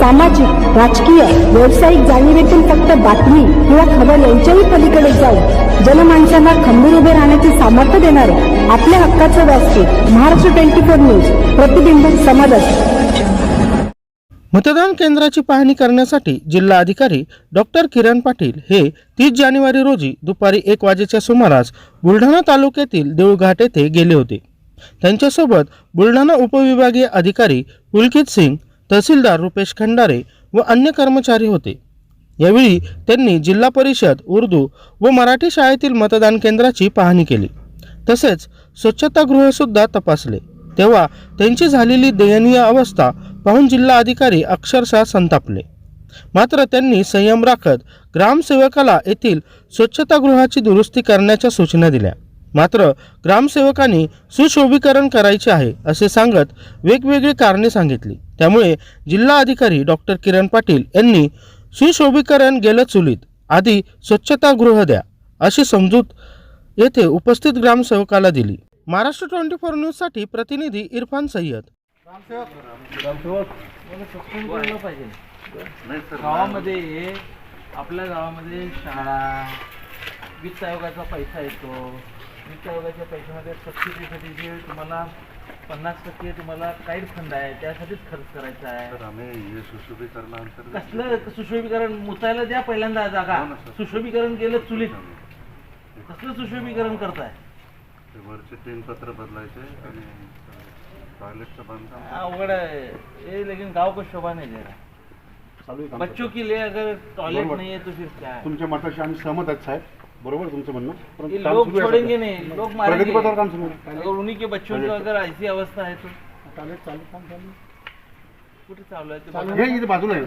सामाजिक राजकीय व्यावसायिक जाणीवेतून फक्त बातमी किंवा खबर यांच्याही पलीकडे जाऊन जनमानसांना खंबीर उभे राहण्याचे सामर्थ्य देणारे आपल्या हक्काचं व्यासपीठ महाराष्ट्र ट्वेंटी फोर न्यूज प्रतिबिंब समाजात मतदान केंद्राची पाहणी करण्यासाठी जिल्हा अधिकारी डॉक्टर किरण पाटील हे तीस जानेवारी रोजी दुपारी एक वाजेच्या सुमारास बुलढाणा तालुक्यातील देऊळघाट येथे गेले होते. त्यांच्यासोबत बुलढाणा उपविभागीय अधिकारी पुलकित सिंग तहसीलदार रुपेश खंडारे व अन्य कर्मचारी होते. यावेळी त्यांनी जिल्हा परिषद उर्दू व मराठी शाळेतील मतदान केंद्राची पाहणी केली. तसेच स्वच्छतागृहसुद्धा तपासले. तेव्हा त्यांची झालेली दयनीय अवस्था पाहून जिल्हा अधिकारी अक्षरशः संतापले. मात्र त्यांनी संयम राखत ग्रामसेवकाला येथील स्वच्छतागृहाची दुरुस्ती करण्याच्या सूचना दिल्या. मात्र ग्रामसेवकांनी सुशोभीकरण करायचे आहे असे सांगत वेगवेगळी कारणे सांगितली. त्यामुळे जिल्हा अधिकारी डॉक्टर किरण पाटील यांनी सुशोभीकरण गेलं चुलीत. आधी स्वच्छतागृह द्या अशी समजूत येथे उपस्थित ग्रामसेवकाला दिली. महाराष्ट्र ट्वेंटी फोर न्यूजसाठी प्रतिनिधी इरफान सय्यद. गावामध्ये आपल्या गावामध्ये शाळा वित्त आयोगाचा पैसा येतो. वित्त आयोगाच्या पैशामध्ये सबसिडीसाठी जे तुम्हाला पन्नास टक्के तुम्हाला काईट फंड आहे त्यासाठीच खर्च करायचा आहे. तर आम्ही हे सुशोभीकरणांतर्गत कसलं सुशोभीकरण? मुतायला द्या पहिल्यांदा जागा. हो ना, सर. सुशोभीकरण केलं चुलीत. कसलं सुशोभीकरण करताय? ते वरचे तीन पत्र बदलायचे आणि टॉयलेटचं बांधकाम. अवघड आहे. ये लेकिन गाव को शोभा नहीं दे रहा बच्चों के लिए अगर टॉयलेट बरोबर. नहीं है तो फिर क्या है तुमच्या मताशी आम्ही सहमत आहेत साहेब. बरोबर तुमचं म्हणणं परंतु ये काम लोग सुरू आहे छोड़ेंगे सध्या. नहीं लोग मारेंगे प्रगतीपथावर काम सुरू आहे. अगर उन्हीं के बच्चों की अगर ऐसी अवस्था है तो चालू काम चालू. कुठे चालू आहे ते बाजू बघा. आहे. हे इथे बाजूला आहे